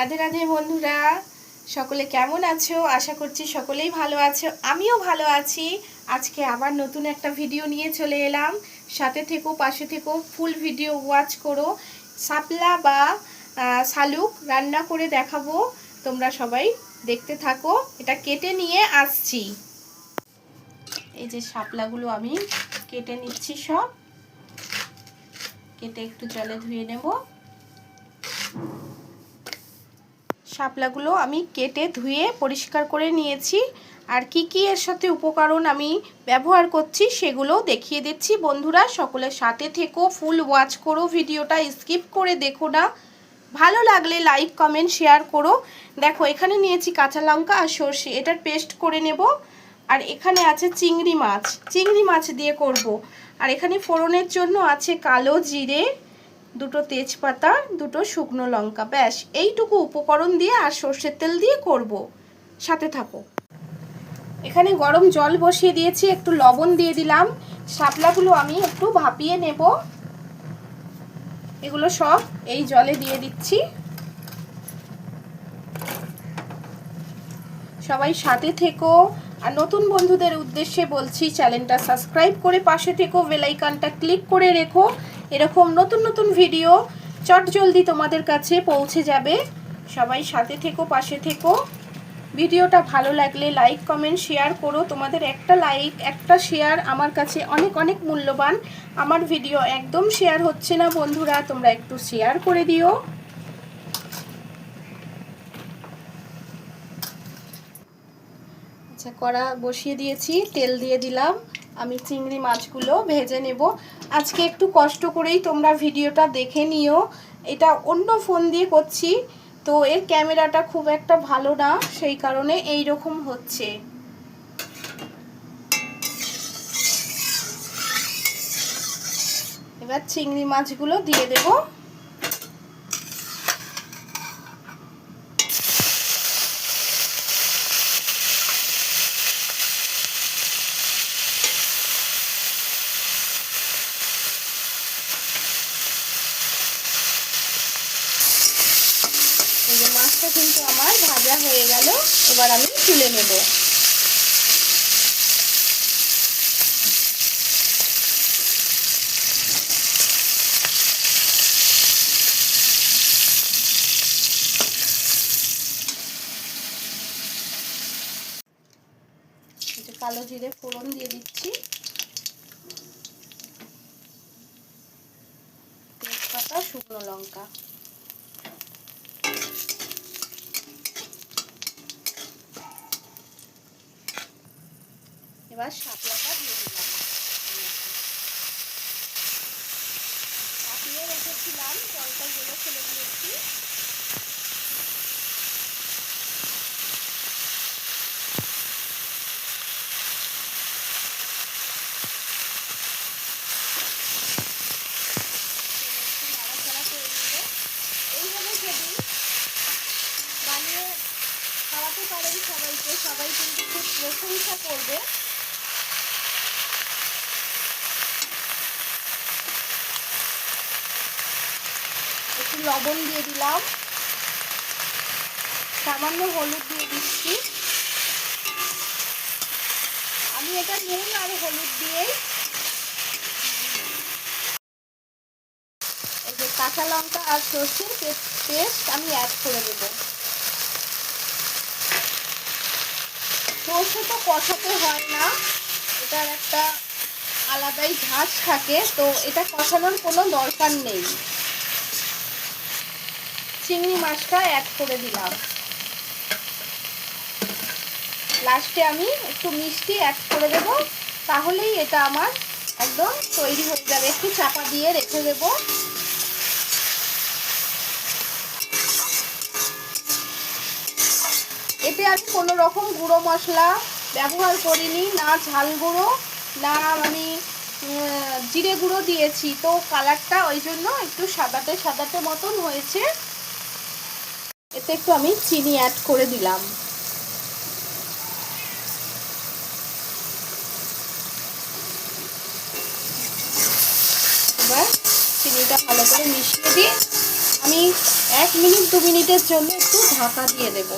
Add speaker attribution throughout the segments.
Speaker 1: রাধে রাধে বন্ধুরা, সকলে কেমন আছো? আশা করছি সকলেই ভালো আছো। আমিও ভালো আছি। আজকে আবার নতুন একটা ভিডিও নিয়ে চলে এলাম। সাথে থেকো, পাশে থেকো ফুল ভিডিও ওয়াচ করো। শাপলা বা শালুক রান্না করে দেখাবো। তোমরা সবাই দেখতে থাকো। এটা কেটে নিয়ে আসছি। এই যে শাপলাগুলো আমি কেটে নিচ্ছি সব। কেটে একটু জলে ধুয়ে নেব। শাপলাগুলো আমি কেটে ধুয়ে পরিষ্কার করে নিয়েছি। আর কি কি এর সাথে উপকরণ আমি ব্যবহার করছি সেগুলো দেখিয়ে দিচ্ছি। বন্ধুরা সকলের সাথে থেকো, ফুল ওয়াচ করো, ভিডিওটা স্কিপ করে দেখো না। ভালো লাগলে লাইক, কমেন্ট, শেয়ার করো। দেখো, এখানে নিয়েছি কাঁচা লঙ্কা আর সর্ষে, এটার পেস্ট করে নেব। আর এখানে আছে চিংড়ি মাছ। চিংড়ি মাছ দিয়ে করব। আর এখানে ফোড়নের জন্য আছে কালো জিরে দুটো তেজপাতা, দুটো শুকনো লঙ্কা, ব্যাস। এইটুকু উপকরণ দিয়ে আর সর্ষের তেল দিয়ে করব। সাথে থাকো। এখানে গরম জল বসিয়ে দিয়েছি, একটু লবণ দিয়ে দিলাম। শাপলাগুলো আমি একটু ভাপিয়ে নেব। এগুলো সব এই জলে দিয়ে দিচ্ছি। সবাই সাথে থেকো। আর নতুন বন্ধুদের উদ্দেশ্যে বলছি, চ্যানেলটা সাবস্ক্রাইব করে পাশে থেকো বেলাইকানটা ক্লিক করে রেখো। এরকম নতুন নতুন ভিডিও চট জলদি তোমাদের কাছে পৌঁছে যাবে। সবাই সাথে থেকো, পাশে থেকো। ভিডিওটা ভালো লাগলে লাইক, কমেন্ট, শেয়ার করো। তোমাদের একটা লাইক, একটা শেয়ার আমার কাছে অনেক অনেক মূল্যবান। আমার ভিডিও একদম শেয়ার হচ্ছে না বন্ধুরা, তোমরা একটু শেয়ার করে দিও। আচ্ছা কড়া বসিয়ে দিয়েছি, তেল দিয়ে দিলাম। আমি চিংড়ি মাছগুলো ভেজে নেব। আজকে একটু কষ্ট করেই তোমরা ভিডিওটা দেখে নিও। এটা অন্য ফোন দিয়ে করছি, তো এর ক্যামেরাটা খুব একটা ভালো না, সেই কারণে এই রকম হচ্ছে। এবার চিংড়ি মাছগুলো দিয়ে দেবো। এই যে মাছটা কিন্তু আমার ভাজা হয়ে গেল, এবার আমি তুলে নেব। কালো জিরে ফোড়ন দিয়ে দিচ্ছি। তেজপাতা, শুকনো লঙ্কা। এবার শাপলাটা দিয়ে দিলাম। চাপিয়ে রেখেছিলাম জলটা জলে ফেলে দিয়েছি। সবাই কিন্তু খুব প্রশংসা করবে। লবণ দিয়ে দিলাম। সামান্য হলুদ দিয়ে দিচ্ছি। আমি এটা নুন আর হলুদ দিয়েই এই যে কাঁচা লঙ্কা আর সর্ষের পেস্ট আমি অ্যাড করে দেবো। সর্ষে তো কষাতে হয় না, এটার একটা আলাদাই ঝাঁজ থাকে, তো এটা কষানোর কোনো দরকার নেই। চিংড়ি মাছটা অ্যাড করে দিলাম। লাস্টে আমি একটু মিষ্টি অ্যাড করে দেব, তাহলেই এটা আমার একদম তৈরি হয়ে যাবে। একটু চাপা দিয়ে রেখে দেবো। এতে আমি কোনো রকম গুঁড়ো মশলা ব্যবহার করিনি, না ঝাল গুঁড়ো, না আমি জিরে গুঁড়ো দিয়েছি। তো কালারটা ওই জন্য একটু সাদাটে সাদাটে মতন হয়েছে। এতে একটু আমি চিনি অ্যাড করে দিলাম। এবার চিনিটা ভালো করে মিশিয়ে দিই আমি এক মিনিট, দু মিনিটের জন্য একটু ঢাকা দিয়ে দেব।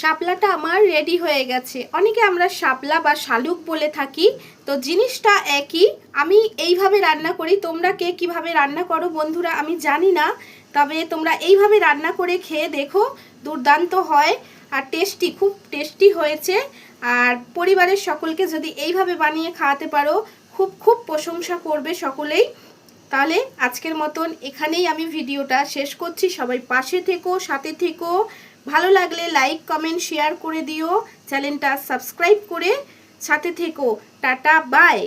Speaker 1: শাপলাটা আমার রেডি হয়ে গেছে। অনেকে আমরা শাপলা বা শালুক বলে থাকি, তো জিনিসটা একই। আমি এইভাবে রান্না করি। তোমরা কে কীভাবে রান্না করো বন্ধুরা আমি জানি না, তবে তোমরা এইভাবে রান্না করে খেয়ে দেখো, দুর্দান্ত হয় আর টেস্টি খুব টেস্টি হয়েছে। আর পরিবারের সকলকে যদি এইভাবে বানিয়ে খাওয়াতে পারো, খুব খুব প্রশংসা করবে সকলেই। তাহলে আজকের মতন এখানেই আমি ভিডিওটা শেষ করছি। সবাই পাশে থেকো, সাথে থেকো। ভালো লাগলে লাইক কমেন্ট শেয়ার করে দিও। চ্যানেলটা সাবস্ক্রাইব করে সাথে থেকো। Tata bye